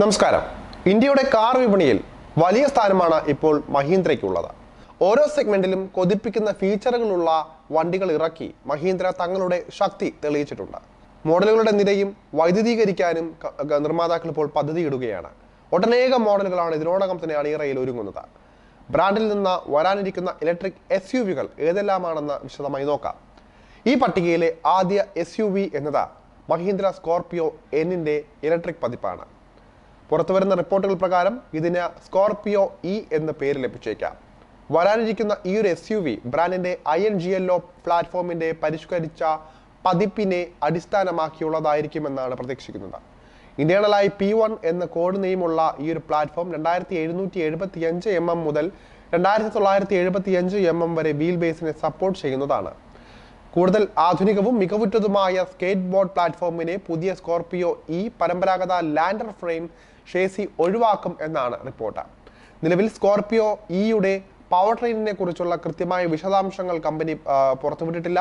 നമസ്കാരം. ഇന്ത്യയുടെ കാർ വിപണിയിൽ വലിയ സ്ഥാനമാണ് ഇപ്പോൾ മഹീന്ദ്രയ്ക്കുള്ളത്. ഓരോ സെഗ്മെന്റിലും കൊതിപ്പിക്കുന്ന ഫീച്ചറുകളുള്ള വണ്ടികൾ ഇറക്കി മഹീന്ദ്ര തങ്ങളുടെ ശക്തി തെളിയിച്ചിട്ടുണ്ട്. മോഡലുകളുടെ നിരയും വൈദ്യുതീകരിക്കാനും നിർമ്മാതാക്കൾ ഇപ്പോൾ പദ്ധതിയിടുകയാണ്. ഒട്ടനേകം മോഡലുകളാണ് ഇതിനോടകം തന്നെ അണിയറയിൽ ഒരുങ്ങുന്നത്. ബ്രാൻഡിൽ നിന്ന് വരാനിരിക്കുന്ന ഇലക്ട്രിക് എസ് യു വികൾ ഏതെല്ലാമാണെന്ന് വിശദമായി നോക്കാം. ഈ പട്ടികയിലെ ആദ്യ എസ് യു വി എന്നത് മഹീന്ദ്ര സ്കോർപിയോ എന്നിന്റെ ഇലക്ട്രിക് പതിപ്പാണ്. പുറത്തുവരുന്ന റിപ്പോർട്ടുകൾ പ്രകാരം ഇതിന് സ്കോർപിയോ ഇ എന്ന പേര് ലഭിച്ചേക്കാം. വരാനിരിക്കുന്ന ഈ ഒരു എസ് യു വി ബ്രാൻഡിന്റെ I N G L O പ്ലാറ്റ്ഫോമിന്റെ പരിഷ്കരിച്ച പതിപ്പിനെ അടിസ്ഥാനമാക്കിയുള്ളതായിരിക്കുമെന്നാണ് പ്രതീക്ഷിക്കുന്നത്. ഇന്റേണലായി പി വൺ എന്ന കോഡ് നെയിമുള്ള ഈ ഒരു പ്ലാറ്റ്ഫോം രണ്ടായിരത്തി എഴുന്നൂറ്റി എഴുപത്തി അഞ്ച് എം എം മുതൽ രണ്ടായിരത്തി തൊള്ളായിരത്തി എഴുപത്തി അഞ്ച് എം എം വരെ വീൽ ബേസിനെ സപ്പോർട്ട് ചെയ്യുന്നതാണ്. കൂടുതൽ ആധുനികവും മികവുറ്റതുമായ സ്കേറ്റ് ബോർഡ് പ്ലാറ്റ്ഫോമിനെ പുതിയ സ്കോർപിയോ ഇ പരമ്പരാഗത ലാൻഡർ ഫ്രെയിം ഷേസി ഒഴിവാക്കും എന്നാണ് റിപ്പോർട്ട്. നിലവിൽ സ്കോർപിയോ ഇയുടെ പവർ ട്രെയിനിനെ കുറിച്ചുള്ള കൃത്യമായ വിശദാംശങ്ങൾ കമ്പനി പുറത്തുവിട്ടിട്ടില്ല.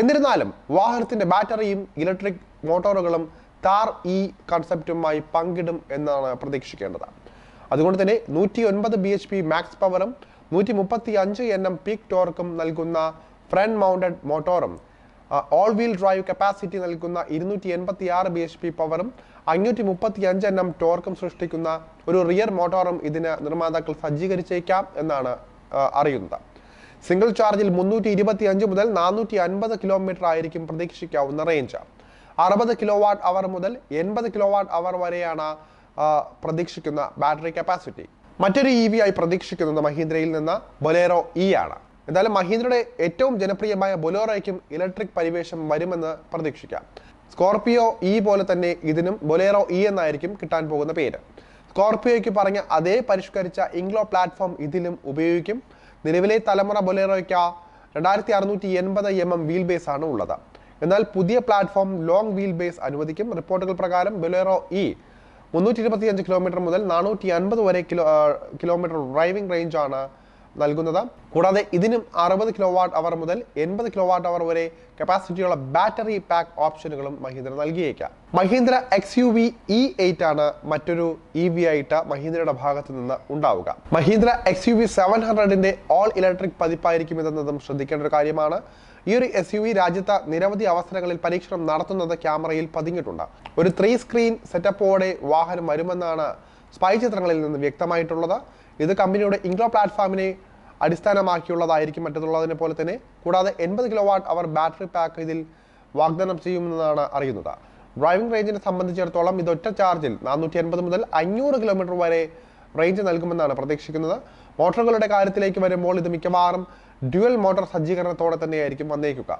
എന്നിരുന്നാലും വാഹനത്തിന്റെ ബാറ്ററിയും ഇലക്ട്രിക് മോട്ടോറുകളും താർ ഇ കൺസെപ്റ്റുമായി പങ്കിടും എന്നാണ് പ്രതീക്ഷിക്കേണ്ടത്. അതുകൊണ്ട് തന്നെ നൂറ്റി ഒൻപത് ബി എച്ച് പി മാക്സ് പവറും നൂറ്റി മുപ്പത്തി അഞ്ച് എൻ എം പീക്ക് ടോർക്കും നൽകുന്ന ഫ്രണ്ട് മൗണ്ടഡ് മോട്ടോറും ഓൾ വീൽ ഡ്രൈവ് കപ്പാസിറ്റി നൽകുന്ന ഇരുന്നൂറ്റി എൺപത്തി ആറ് ബി എച്ച് പി പവറും അഞ്ഞൂറ്റി മുപ്പത്തി അഞ്ച് എണ്ണം ടോർക്കും സൃഷ്ടിക്കുന്ന ഒരു റിയർ മോട്ടോറും ഇതിന് നിർമ്മാതാക്കൾ സജ്ജീകരിച്ചേക്കാം എന്നാണ് അറിയുന്നത്. സിംഗിൾ ചാർജിൽ മുന്നൂറ്റി ഇരുപത്തി അഞ്ച് മുതൽ നാനൂറ്റി അൻപത് കിലോമീറ്റർ ആയിരിക്കും പ്രതീക്ഷിക്കാവുന്ന റേഞ്ച് അറുപത് കിലോ വാട്ട് അവർ മുതൽ എൺപത് കിലോ വാട്ട് അവർ വരെയാണ് പ്രതീക്ഷിക്കുന്ന ബാറ്ററി കപ്പാസിറ്റി മറ്റൊരു ഇ വി ആയി പ്രതീക്ഷിക്കുന്നത് മഹീന്ദ്രയിൽ നിന്ന് ബൊലേറോ ഇ ആണ്. എന്തായാലും മഹീന്ദ്രയുടെ ഏറ്റവും ജനപ്രിയമായ ബൊലേറോയ്ക്കും ഇലക്ട്രിക് പരിവേഷം വരുമെന്ന് പ്രതീക്ഷിക്കാം. സ്കോർപിയോ ഇ പോലെ തന്നെ ഇതിനും ബൊലേറോ ഇ എന്നായിരിക്കും കിട്ടാൻ പോകുന്ന പേര്. സ്കോർപിയോയ്ക്ക് പറഞ്ഞ അതേ പരിഷ്കരിച്ച ഇംഗ്ലോ പ്ലാറ്റ്ഫോം ഇതിലും ഉപയോഗിക്കും. നിലവിലെ തലമുറ ബൊലേറോയ്ക്ക് രണ്ടായിരത്തി അറുന്നൂറ്റി എൺപത് എം എം വീൽ ബേസ് ആണ് ഉള്ളത്. എന്നാൽ പുതിയ പ്ലാറ്റ്ഫോം ലോങ് വീൽ ബേസ് അനുവദിക്കും. റിപ്പോർട്ടുകൾ പ്രകാരം ബൊലേറോ ഇ മുന്നൂറ്റി ഇരുപത്തിയഞ്ച് കിലോമീറ്റർ മുതൽ നാനൂറ്റി അൻപത് വരെ കിലോ കിലോമീറ്റർ ഡ്രൈവിംഗ് റേഞ്ചാണ് നൽകുന്നത് കൂടാതെ ഇതിനും അറുപത് കിലോ വാട്ട് അവർ മുതൽ എൺപത് കിലോ വാട്ട് അവർ വരെ കപ്പാസിറ്റിയുള്ള ബാറ്ററി പാക്ക് ഓപ്ഷനുകളും മഹീന്ദ്ര നൽകിയേക്കാം. Mahindra X U V E eight ആണ് മറ്റൊരു ഇ വി ആയിട്ട് മഹീന്ദ്രയുടെ ഭാഗത്ത് നിന്ന് ഉണ്ടാവുക. Mahindra X U V seven ഹൺഡ്രഡിന്റെ all electric പതിപ്പായിരിക്കും ഇതെന്നതും ശ്രദ്ധിക്കേണ്ട ഒരു കാര്യമാണ്. ഈ ഒരു എസ് യു വി രാജ്യത്ത് നിരവധി അവസരങ്ങളിൽ പരീക്ഷണം നടത്തുന്നത് ക്യാമറയിൽ പതിഞ്ഞിട്ടുണ്ട്. ഒരു ത്രീ സ്ക്രീൻ സെറ്റപ്പോടെ വാഹനം വരുമെന്നാണ് സ്പൈ ചിത്രങ്ങളിൽ നിന്ന് വ്യക്തമായിട്ടുള്ളത് ഇത് കമ്പനിയുടെ ഇംഗ്ലോ പ്ലാറ്റ്ഫോമിനെ അടിസ്ഥാനമാക്കിയുള്ളതായിരിക്കും മറ്റുള്ളതിനെ പോലെ തന്നെ കൂടാതെ എൺപത് kilo watt hour battery pack ഇതിൽ വാഗ്ദാനം ചെയ്യുമെന്നാണ് അറിയുന്നത്. ഡ്രൈവിംഗ് റേഞ്ചിനെ സംബന്ധിച്ചിടത്തോളം ഇത് ഒറ്റ ചാർജിൽ നാനൂറ്റി അൻപത് മുതൽ അഞ്ഞൂറ് കിലോമീറ്റർ വരെ റേഞ്ച് നൽകുമെന്നാണ് പ്രതീക്ഷിക്കുന്നത്. മോട്ടോറുകളുടെ കാര്യത്തിലേക്ക് വരുമ്പോൾ ഇത് മിക്കവാറും ഡ്യുവൽ മോട്ടോർ സജ്ജീകരണത്തോടെ തന്നെയായിരിക്കും വന്നേക്കുക.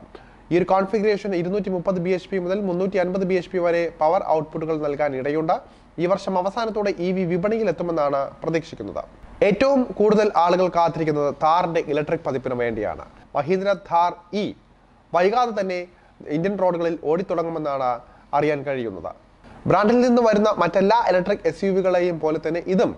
ഈ ഒരു കോൺഫിഗറേഷൻ ഇരുന്നൂറ്റി മുപ്പത് ബി എച്ച് പി മുതൽ മുന്നൂറ്റി അൻപത് ബി എച്ച് പി വരെ പവർ ഔട്ട്പുട്ടുകൾ നൽകാൻ ഇടയുണ്ട്. ഈ വർഷം അവസാനത്തോടെ ഇ വി വിപണിയിൽ എത്തുമെന്നാണ് പ്രതീക്ഷിക്കുന്നത്. ഏറ്റവും കൂടുതൽ ആളുകൾ കാത്തിരിക്കുന്നത് താറിന്റെ ഇലക്ട്രിക് പതിപ്പിന് വേണ്ടിയാണ്. മഹീന്ദ്ര ഥാർ ഇ വൈകാതെ തന്നെ ഇന്ത്യൻ റോഡുകളിൽ ഓടിത്തുടങ്ങുമെന്നാണ് അറിയാൻ കഴിയുന്നത്. ബ്രാൻഡിൽ നിന്ന് വരുന്ന മറ്റെല്ലാ ഇലക്ട്രിക് എസ് യു വികളെയും പോലെ തന്നെ ഇതും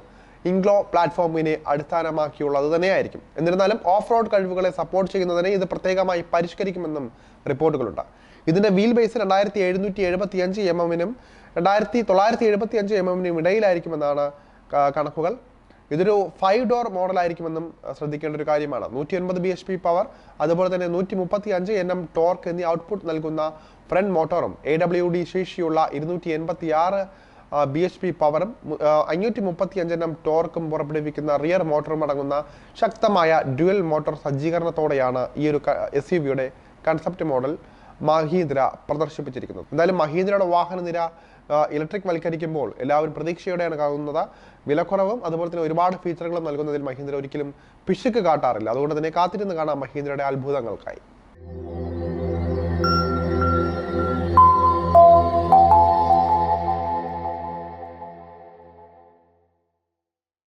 ഇംഗ്ലോ പ്ലാറ്റ്ഫോമിനെ അടിസ്ഥാനമാക്കിയുള്ളത് തന്നെയായിരിക്കും. എന്നിരുന്നാലും ഓഫ് റോഡ് കഴിവുകളെ സപ്പോർട്ട് ചെയ്യുന്നതിനെ ഇത് പ്രത്യേകമായി പരിഷ്കരിക്കുമെന്നും റിപ്പോർട്ടുകളുണ്ട്. ഇതിന്റെ വീൽ ബേസ് രണ്ടായിരത്തി എഴുന്നൂറ്റി എഴുപത്തി അഞ്ച് എം എമ്മിനും രണ്ടായിരത്തി തൊള്ളായിരത്തി എഴുപത്തി അഞ്ച് എം എമ്മിനും ഇടയിലായിരിക്കുമെന്നാണ് കണക്കുകൾ. ഇതൊരു ഫൈവ് ഡോർ മോഡലായിരിക്കുമെന്നും ശ്രദ്ധിക്കേണ്ട ഒരു കാര്യമാണ്. നൂറ്റി ഒൻപത് ബി എച്ച് പി പവർ അതുപോലെ തന്നെ നൂറ്റി മുപ്പത്തി അഞ്ച് എൻ എം ടോർക്ക് എന്നീ ഔട്ട്പുട്ട് നൽകുന്ന ഫ്രണ്ട് മോട്ടോറും എ ഡബ്ല്യു ഡി ശേഷിയുള്ള ഇരുന്നൂറ്റി എൺപത്തി ആറ് ബി എച്ച് പി പവറും അഞ്ഞൂറ്റി മുപ്പത്തി അഞ്ച് എൻ എം ടോർക്കും പുറപ്പെടുവിക്കുന്ന റിയർ മോട്ടോറും അടങ്ങുന്ന ശക്തമായ ഡ്യുവൽ മോട്ടോർ സജ്ജീകരണത്തോടെയാണ് ഈ ഒരു എസ് യു വിയുടെ കൺസെപ്റ്റ് മോഡൽ മഹീന്ദ്ര പ്രദർശിപ്പിച്ചിരിക്കുന്നത്. എന്തായാലും മഹീന്ദ്രയുടെ വാഹന നിര ഇലക്ട്രിക് വൽക്കരിക്കുമ്പോൾ എല്ലാവരും പ്രതീക്ഷയോടെയാണ് കാണുന്നത് വിലക്കുറവും അതുപോലെ തന്നെ ഒരുപാട് ഫീച്ചറുകളും നൽകുന്നതിൽ മഹീന്ദ്ര ഒരിക്കലും പിശുക്ക് കാട്ടാറില്ല. അതുകൊണ്ട് തന്നെ കാത്തിരുന്ന് കാണാം മഹീന്ദ്രയുടെ അത്ഭുതങ്ങൾക്കായി.